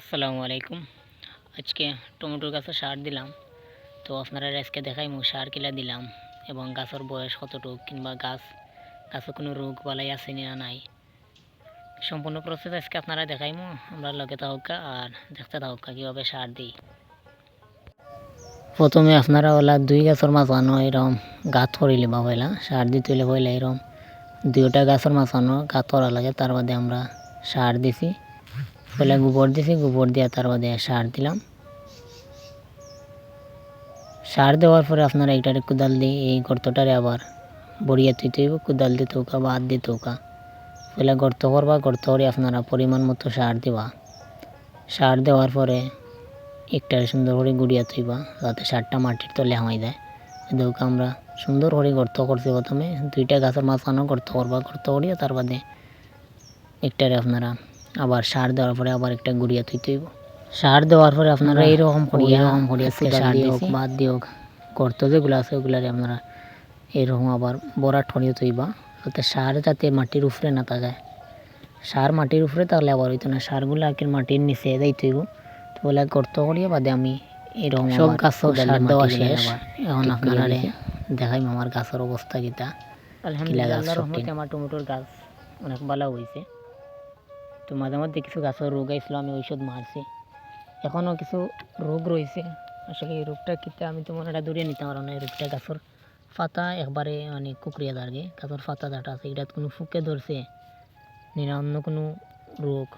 আসসালামু আলাইকুম। আজকে টমেটোর গাছে সার দিলাম। তো আপনারা আজকে দেখাইমু, সার কিলা দিলাম এবং গাছের বয়স কতটুক কিংবা গাছ, গাছে কোনো রোগ বালাই আছে না নাই। সম্পূর্ণ প্রসেস আজকে আপনারা দেখাইমু, আমরা লগে থাকা আর দেখতে থাকা কীভাবে সার দিই। প্রথমে আপনারা ওলা দুই গাছের মাঝানো এরকম গাত করে লিবা পয়লা, সার দিতে হইলে এরকম দুইটা গাছের মাঝানো গাত করা লাগে, তার বাদে আমরা সার দিছি। পয়লা গোবর দিছি, গোবর দিয়ে তার বাদে সার দিলাম। সার দেওয়ার পরে আপনারা এইটারে কোদাল দিয়ে, এই গর্তটারে আবার বড়িয়া তুইতে হইব, কোদাল দিয়ে হোকা বা হাত দিতে হোকা। পয়লা গর্ত করবা, গর্ত করে আপনারা পরিমাণ মতো সার দিবা। সার দেওয়ার পরে একটারে সুন্দর করে গুড়িয়া তুইবা যাতে সারটা মাটির তলে হামাই দেয়। দেখো আমরা সুন্দর করে গর্ত করছি প্রথমে, দুইটা গাছের মাঝখানেও গর্ত করবা, গর্ত করিয়া তার বাদে একটারে আপনারা আবার সার দেওয়ার পরে আবার একটা গুড়িয়া তুইতে হইব। সার দেওয়ার পরে আপনারা এইরকম করিয়া এরকম করিয়া সার দিওক বাদ দিওক গর্ত যেগুলো আছে ওগুলারে আপনারা এরকম আবার বড়া ঠরিয়ে তুইবা যাতে সার যাতে মাটির উপরে না থাকে সার মাটির উপরে তাহলে আবার হইতো না সারগুলো কি মাটির নিচে যাইতে হইব। তো বলে গর্ত করিয়া বাদে আমি এরকম সব গাছ সার দেওয়া শেষ। এখন আপনারা দেখাইম আমার গাছের অবস্থা কিতা আলহামদুলিল্লাহ রহমতে আমার টমেটোর গাছ অনেক ভালো হয়েছে তো মাঝে মধ্যে কিছু গাছের রোগ আইছিল, আমি ঔষধ মারছি। এখনও কিছু রোগ রয়েছে। আসলে এই রোগটা কিতে আমি তো মনে দূরে নিতে পারো না এই রোগটা গাছের পাতা একবারে মানে কুকরিয়া দাঁড়িয়ে গাছের পাতা যেটা আছে এটা কোনো ফুকে ধরছে নিরা অন্য কোনো রোগ।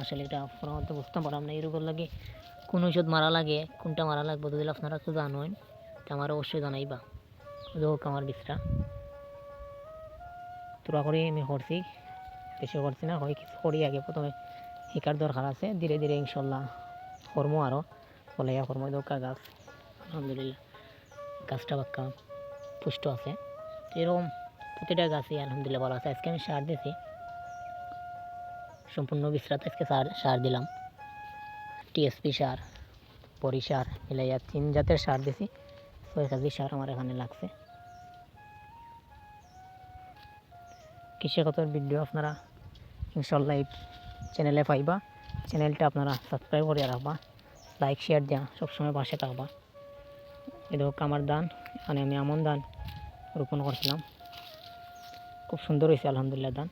আসলে এটা আপনার বুঝতে পারলাম না, এই রোগের লাগে কোন ওষুধ মারা লাগে, কোনটা মারা লাগবে যদি আপনারা একটু জানেন, তো আমার অবশ্যই জানাইবা। হোক, আমার বিষটা তোরা করে আমি করছি। বেশি করছি না, হয় কিছু করি আগে প্রথমে শিকার দরকার আছে, ধীরে ধীরে ইনশাল্লাহ কর্ম আরও বলাইয়া কর্ম দরকার গাছ। আলহামদুলিল্লাহ, গাছটা বাক্কা পুষ্ট আছে। এরকম প্রতিটা গাছই আলহামদুলিল্লাহ ভালো আছে। আজকে আমি সার দিয়েছি সম্পূর্ণ বিশ্রাত আজকে সার সার দিলাম। টিএসপি সার, পরি সার মিলাইয়া তিন জাতের সার দিছি। ছয় কেজি সার আমার এখানে লাগছে। কৃষিগতর ভিডিও আপনারা ইনশাল্লাহ এই চ্যানেলে পাইবা। চ্যানেলটা আপনারা সাবস্ক্রাইব করে রাখবা। লাইক শেয়ার দেওয়া সবসময় পাশে থাকবা। হোক আমার দান মানে আমি আমন দান রোপণ করছিলাম। খুব সুন্দর হয়েছে, আলহামদুলিল্লাহ দান।